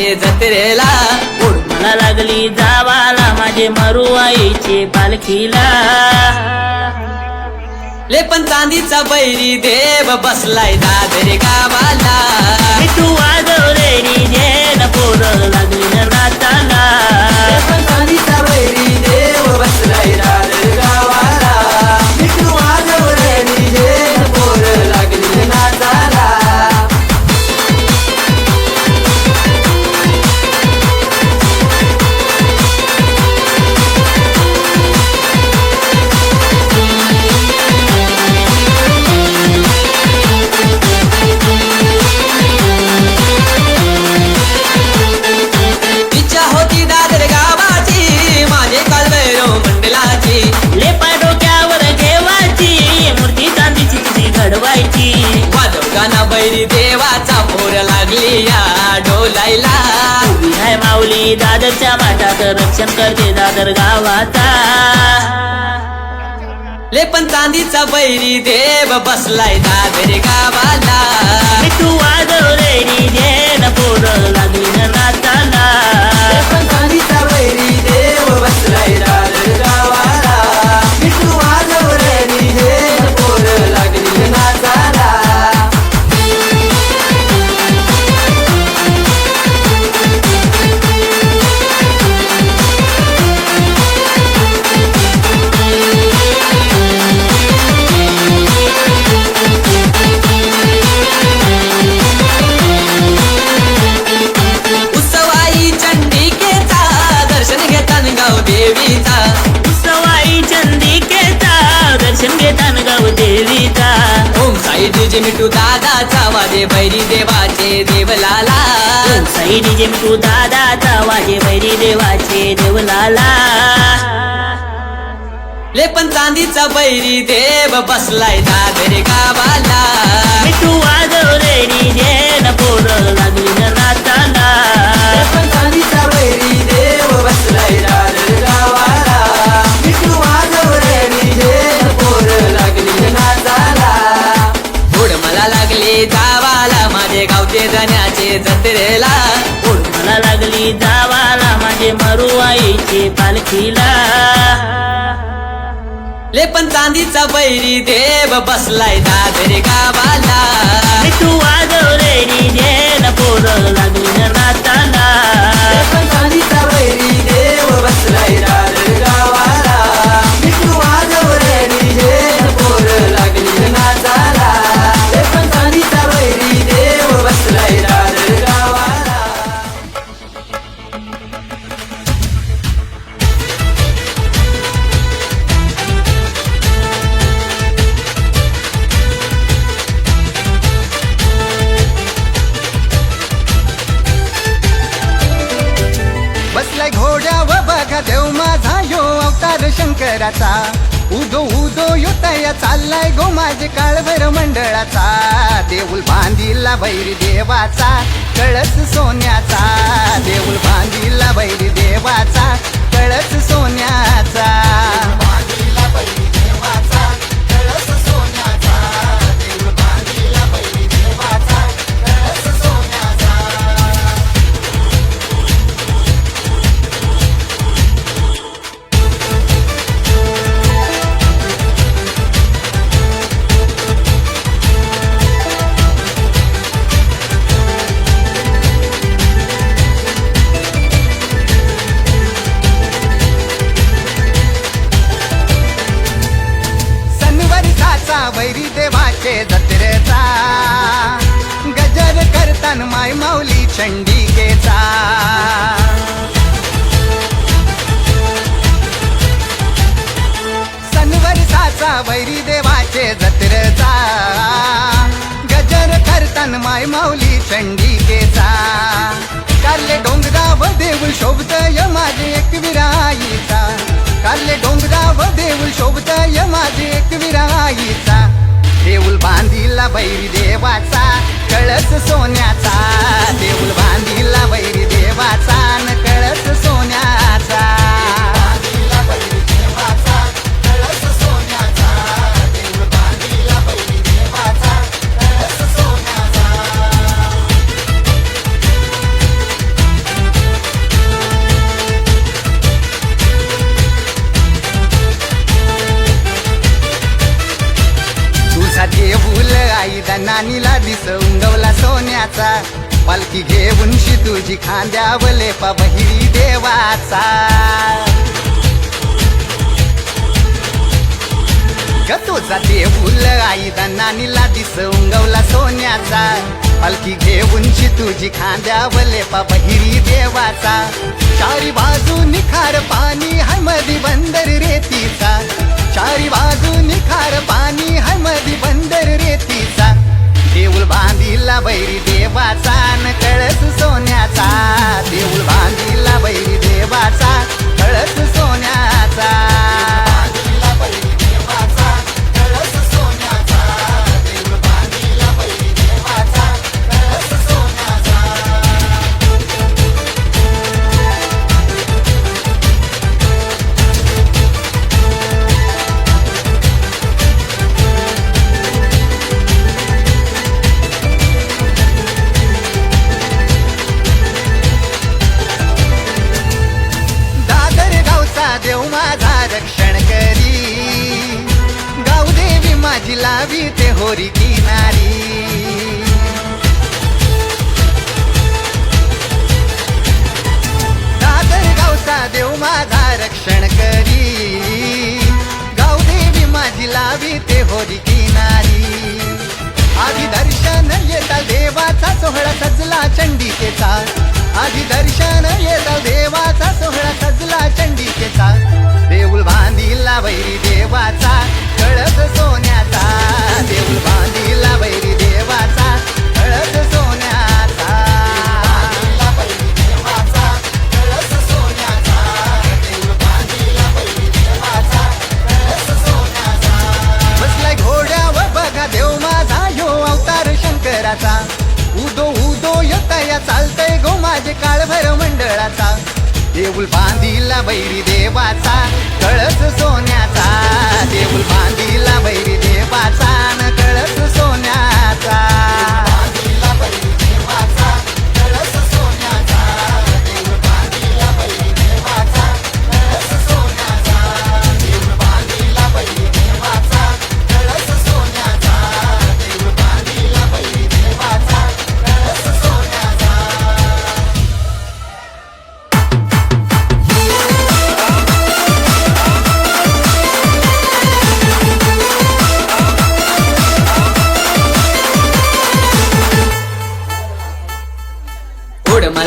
धन्याचे जत्रेला. ओढ मला लागली जावाला माझे मरू आईचे पालखीला. ले पण चांदीचा बैरी देव बसलाय दादरे गावाला. मिठू वाजवले डीजे पोर लागली न नाचाला पण चांदीचा बैरी देव बसलाय दादरे डोलायला उभी आहे माऊली दादरच्या माठात रक्षण करते दादर गावाचा. ले पण चांदीचा बैरी देव बसलाय दादर गावाला. मिठू वाजवले डीजे पोर लागली न पण चांदीचा बैरी देव बसलाय दादर वाजे बैरी देवाचे देवलाला. साई डीजे तू दादाचा वाजे बैरी देवाचे देवलाला. ले पण चांदीचा बैरी देव बसलाय दादरे गावाला. मिठू वाजवले डीजे न पोर लागली जत्रेला. ओढ मला लागली जावाला माझे मरू आईचे पालखीला. ले पण चांदीचा बैरी देव बसलाय दादरे गावाला. मंडळाचा उदो उदो योतया चाललाय गो माझे काळभर मंडळाचा. देऊल बांधिला बैरी देवाचा कळस सोन्याचा. देऊल बांधिला बैरी देवाचा कळस सोन्याचा. चंडिकेचा. सनवरसाचा वैरी देवाचे जत्रचा. गजर करतान माय माऊली चंडिकेचा. काले डोंगराव देऊळ शोभत माझे एक विराईचा. काले डोंगराव देऊळ शोभत माझे एक विराईचा. बांधी बांधिला बैरी देवाचा कळस सोन्याचा देऊळ बांधिला बैरी देवाचा. तुझी खांद्यावले पा बहिरी देवाचा. ग तुझा देऊल आई दन्नानीला दिस उंगवला सोन्याचा. पालखी घेऊनची तुझी खांद्यावले पा बहिरी देवाचा. चारी बाजू निखार पाणी हमदी बंदर रेतीचा. चारी बाजू निखार पाणी हमदी बंदर रेतीचा. देऊळ बांधिला बैरी देवाचा. देऊळ बांधिला बैरी देवाचा कळस देव माझा रक्षण करी. गाव देवी माझी लावी ते होरी किनारी. दादर गावचा देव माझा रक्षण करी. गाव देवी माझी लावी ते होरी किनारी. आधी दर्शन येता देवाचा सोहळा सजला चंडिकेचा. आधी दर्शन येता देवाचा सोहळा सजला चंडिकेचा. देऊळ बांधिला वैरी देवाचा कळस सोन्याचा. देऊळ बांधिला वैरी देवाचा कळस सोन्या बांधिला बैरी देवाचा कळस सोन्याचा. देऊल बांधिला बैरी देवाचा न कळस सोन्याचा.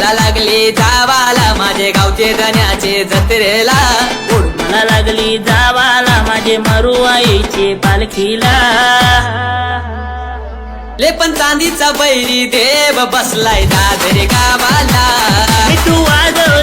मला लागली जावाला माझे गावचे धन्याचे जत्रेला. ओढ मला लागली जावाला माझे मरू आईचे पालखीला. ले पण चांदीचा बैरी देव बसलाय दादरे गावाला. वाजवले जेन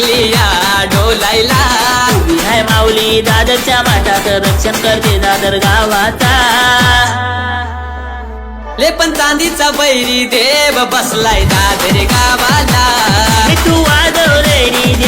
लागली या डोलायला हाय माऊली दादरच्या माठात रक्षण करते दादर गावाचा. ले पण चांदीचा बैरी देव बसलाय दादर गावाला. तू वाजव जेन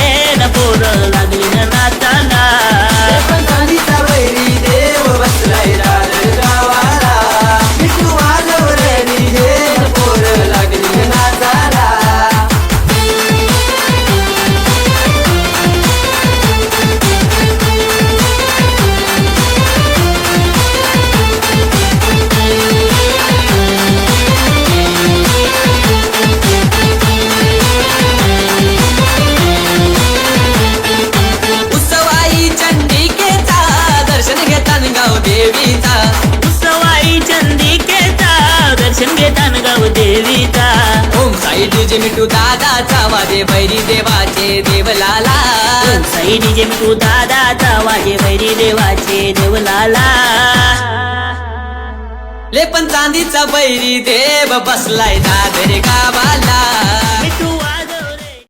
देवीचा. ओम साई डीजे मिठू दादाचा वाजे बैरी देवाचे देवलाला. साई डीजे तू दादाचा वाजे भैरी देवाचे देवलाला. ले पण चांदीचा बैरी देव बसलाय दादरे गावाला.